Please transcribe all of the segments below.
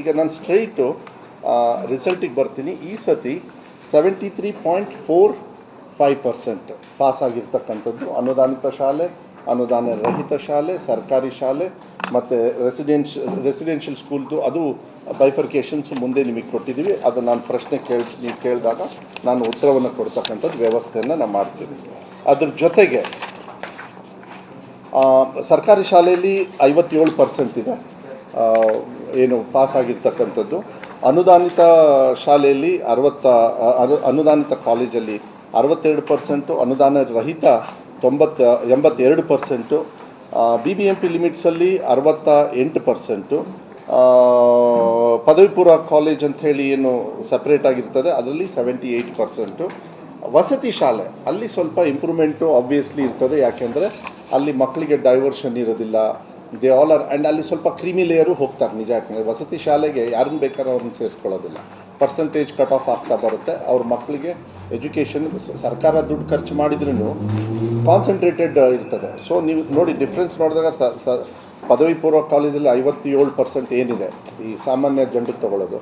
ಈಗ ನಾನು ಸ್ಟ್ರೈಟು ರಿಸಲ್ಟಿಗೆ ಬರ್ತೀನಿ. ಈ ಸತಿ seventy three point four five percent pass ಆಗಿರ್ತಕ್ಕಂಥದ್ದು ಅನುದಾನಿತ ಶಾಲೆ, ಅನುದಾನ ರಹಿತ ಶಾಲೆ, ಸರ್ಕಾರಿ ಶಾಲೆ, ಮತ್ತು ರೆಸಿಡೆನ್ಶ್ ರೆಸಿಡೆನ್ಷಿಯಲ್ ಸ್ಕೂಲ್ದು ಅದು ಬೈಫರ್ಕೇಷನ್ಸ್ ಮುಂದೆ ನಿಮಗೆ ಕೊಟ್ಟಿದ್ದೀವಿ ಅದು ನಾನು ಪ್ರಶ್ನೆ ಕೇಳಿ, ನೀವು ಕೇಳಿದಾಗ ನಾನು ಉತ್ತರವನ್ನು ಕೊಡ್ತಕ್ಕಂಥದ್ದು ವ್ಯವಸ್ಥೆಯನ್ನು ನಾನು ಮಾಡ್ತೀನಿ. ಅದ್ರ ಜೊತೆಗೆ ಸರ್ಕಾರಿ ಶಾಲೆಯಲ್ಲಿ ಐವತ್ತೇಳು ಪರ್ಸೆಂಟ್ ಇದೆ. ಏನು ಪಾಸ್ ಆಗಿರ್ತಕ್ಕಂಥದ್ದು. ಅನುದಾನಿತ ಶಾಲೆಯಲ್ಲಿ ಅರವತ್ತ ಅನು- ಅನುದಾನಿತ ಕಾಲೇಜಲ್ಲಿ ಅರವತ್ತೆರಡು ಪರ್ಸೆಂಟು ಅನುದಾನ ರಹಿತ ತೊಂಬತ್ತ, ಎಂಬತ್ತೆರಡು percent B B M P ಲಿಮಿಟ್ಸಲ್ಲಿ ಅರವತ್ತ ಎಂಟು ಪರ್ಸೆಂಟು ಪದವಿ ಪೂರ್ವ ಕಾಲೇಜ್ ಅಂತ ಏನು ಸಪ್ರೇಟ್ ಆಗಿರ್ತದೆ, ಅದರಲ್ಲಿ ಸೆವೆಂಟಿ ಏಯ್ಟ್ ಪರ್ಸೆಂಟು ವಸತಿ ಶಾಲೆ, ಅಲ್ಲಿ ಸ್ವಲ್ಪ ಇಂಪ್ರೂವ್ಮೆಂಟು ಆಬ್ವಿಯಸ್ಲಿ ಇರ್ತದೆ, ಯಾಕೆಂದರೆ ಅಲ್ಲಿ ಮಕ್ಕಳಿಗೆ ಡೈವರ್ಷನ್ ಇರೋದಿಲ್ಲ. ದೇ ಆಲ್ ಆ್ಯಂಡ್ ಅಲ್ಲಿ ಸ್ವಲ್ಪ ಕ್ರೀಮಿ ಲೇಯರು ಹೋಗ್ತಾರೆ, ನಿಜ ಯಾಕಂದರೆ ವಸತಿ ಶಾಲೆಗೆ ಯಾರನ್ನ ಬೇಕಾದ್ರೂ ಅವ್ರನ್ನ ಸೇರಿಸ್ಕೊಳ್ಳೋದಿಲ್ಲ. ಪರ್ಸೆಂಟೇಜ್ ಕಟ್ ಆಫ್ ಆಗ್ತಾ ಬರುತ್ತೆ. ಅವ್ರ ಮಕ್ಕಳಿಗೆ ಎಜುಕೇಷನ್ ಸರ್ಕಾರ ದುಡ್ಡು ಖರ್ಚು ಮಾಡಿದ್ರೂ ಕಾನ್ಸಂಟ್ರೇಟೆಡ್ ಇರ್ತದೆ. ಸೊ ನೀವು ನೋಡಿ ಡಿಫ್ರೆನ್ಸ್ ನೋಡಿದಾಗ ಸ ಪದವಿ ಪೂರ್ವ ಕಾಲೇಜಲ್ಲಿ ಐವತ್ತೇಳು ಪರ್ಸೆಂಟ್ ಏನಿದೆ ಈ ಸಾಮಾನ್ಯ ಜನರು ತಗೊಳ್ಳೋದು.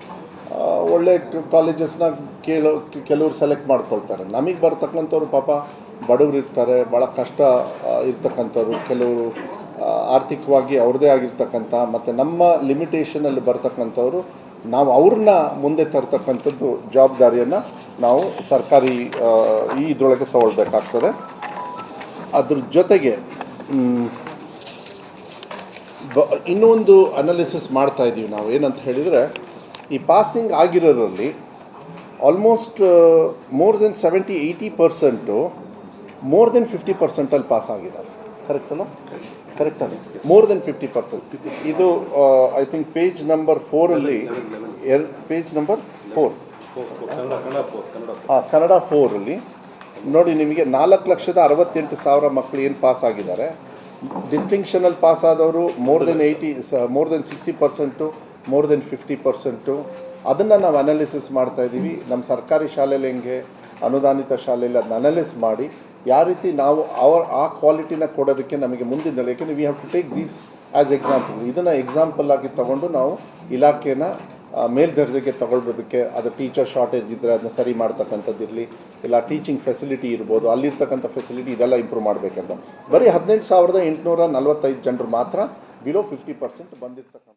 ಒಳ್ಳೆ ಕಾಲೇಜಸ್ನ ಕೇಳೋ, ಕೆಲವರು ಸೆಲೆಕ್ಟ್ ಮಾಡ್ಕೊಳ್ತಾರೆ. ನಮಗೆ ಬರ್ತಕ್ಕಂಥವ್ರು ಪಾಪ ಬಡವರು ಇರ್ತಾರೆ ಭಾಳ ಕಷ್ಟ ಇರ್ತಕ್ಕಂಥವ್ರು. ಕೆಲವರು ಆರ್ಥಿಕವಾಗಿ ಅವ್ರದ್ದೇ ಆಗಿರ್ತಕ್ಕಂಥ ಮತ್ತು ನಮ್ಮ ಲಿಮಿಟೇಷನಲ್ಲಿ ಬರ್ತಕ್ಕಂಥವ್ರು, ನಾವು ಅವ್ರನ್ನ ಮುಂದೆ ತರ್ತಕ್ಕಂಥದ್ದು ಜವಾಬ್ದಾರಿಯನ್ನು ನಾವು ಸರ್ಕಾರಿ ಈ ಇದರೊಳಗೆ ತಗೊಳ್ಬೇಕಾಗ್ತದೆ. ಅದ್ರ ಜೊತೆಗೆ ಇನ್ನೊಂದು ಅನಾಲಿಸಿಸ್ ಮಾಡ್ತಾ ಇದ್ದೀವಿ ನಾವು. ಏನಂತ ಹೇಳಿದರೆ, ಈ passing ಆಗಿರೋರಲ್ಲಿ almost more than seventy eighty percent more than fifty ಪರ್ಸೆಂಟಲ್ಲಿ pass ಆಗಿದ್ದಾರೆ. ಕರೆಕ್ಟ್ ಅಲ್ಲ? ಕರೆಕ್ಟ್ ಅಲ್ಲ. ಮೋರ್ ದೆನ್ ಫಿಫ್ಟಿ ಪರ್ಸೆಂಟ್ ಇದು ಐ ಥಿಂಕ್ ಪೇಜ್ ನಂಬರ್ ಫೋರಲ್ಲಿ ಎರ್ ಪೇಜ್ ನಂಬರ್ ಫೋರ್ ಹಾಂ ಕನ್ನಡ ಫೋರಲ್ಲಿ ನೋಡಿ ನಿಮಗೆ ನಾಲ್ಕು ಲಕ್ಷದ ಅರವತ್ತೆಂಟು ಸಾವಿರ ಮಕ್ಕಳು ಏನು ಪಾಸ್ ಆಗಿದ್ದಾರೆ. ಡಿಸ್ಟಿಂಕ್ಷನಲ್ಲಿ ಪಾಸ್ ಆದವರು more than eighty more than sixty percent more than fifty percent ಅದನ್ನು ನಾವು ಅನಾಲಿಸಿಸ್ ಮಾಡ್ತಾ ಇದ್ದೀವಿ ನಮ್ಮ ಸರ್ಕಾರಿ ಶಾಲೆಯಲ್ಲಿ ಹೆಂಗೆ, ಅನುದಾನಿತ ಶಾಲೆಯಲ್ಲಿ ಅದನ್ನ ಅನಾಲಿಸ್ ಮಾಡಿ. ಯಾವ ರೀತಿ ನಾವು ಅವರ್ ಆ ಕ್ವಾಲಿಟಿನ ಕೊಡೋದಕ್ಕೆ ನಮಗೆ ಮುಂದಿನ ಯಾಕೆಂದರೆ we have to take these as example ಇದನ್ನು ಎಕ್ಸಾಂಪಲ್ ಆಗಿ ತಗೊಂಡು ನಾವು ಇಲಾಖೆನ ಮೇಲ್ದರ್ಜೆಗೆ ತಗೊಳ್ಬೋದಕ್ಕೆ ಅದು ಟೀಚರ್ ಶಾರ್ಟೇಜ್ ಇದ್ದರೆ ಅದನ್ನ ಸರಿ ಮಾಡ್ತಕ್ಕಂಥದ್ದಿರಲಿ ಇಲ್ಲ ಟೀಚಿಂಗ್ ಫೆಸಿಲಿಟಿ ಇರ್ಬೋದು, ಅಲ್ಲಿರ್ತಕ್ಕಂಥ ಫೆಸಿಲಿಟಿ ಇದೆಲ್ಲ ಇಂಪ್ರೂವ್ ಮಾಡಬೇಕಂತ. ಬರೀ ಹದಿನೆಂಟು ಸಾವಿರದ ಎಂಟುನೂರ ನಲವತ್ತೈದು ಜನರು ಮಾತ್ರ ಬಿಲೋ ಫಿಫ್ಟಿ ಪರ್ಸೆಂಟ್ ಬಂದಿರ್ತಕ್ಕಂಥ